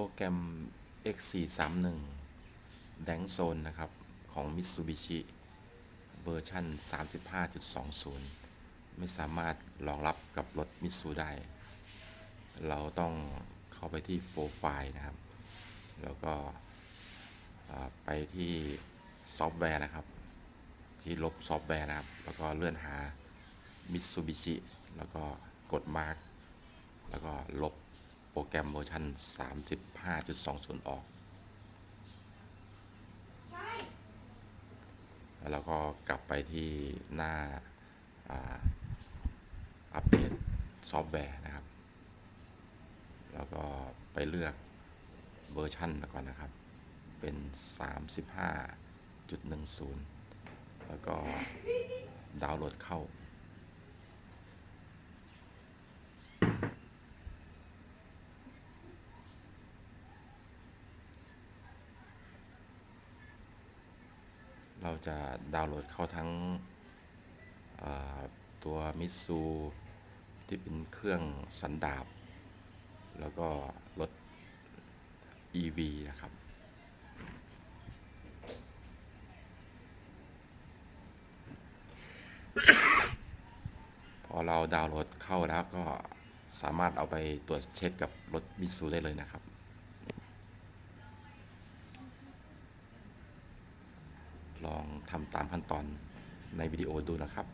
รแกรม X431 แดงโซนนะครับ ของ Mitsubishi เวอร์ชัน35.20 ไม่สามารถรองรับกับรถมิตซูได้ เราต้องเข้าไปที่โปรไฟล์นะครับ แล้วก็ไปที่ซอฟต์แวร์นะครับ ที่ลบซอฟต์แวร์นะครับ แล้วก็เลื่อนหา Mitsubishi แล้วก็กดมาร์กแล้วก็ลบ รแกรมเวอร์ชัน35.20 ออก แล้วก็กลับไปที่หน้าอ่าอัปเดตซอฟต์แวร์นะครับ แล้วก็ไปเลือกเวอร์ชันก่อนนะครับ เป็น 35.10 แล้วก็ดาวน์โหลดเข้า เราจะดาวน์โหลดเข้าทั้งตัวมิตซูที่เป็นเครื่องสันดาบ แล้วก็รถ EV นะครับพอเราดาวน์โหลดเข้าแล้วก็สามารถเอาไปตรวจเช็คกับรถมิตซูได้เลยนะครับ ลองทำตามขั้นตอนในวิดีโอดูนะครับ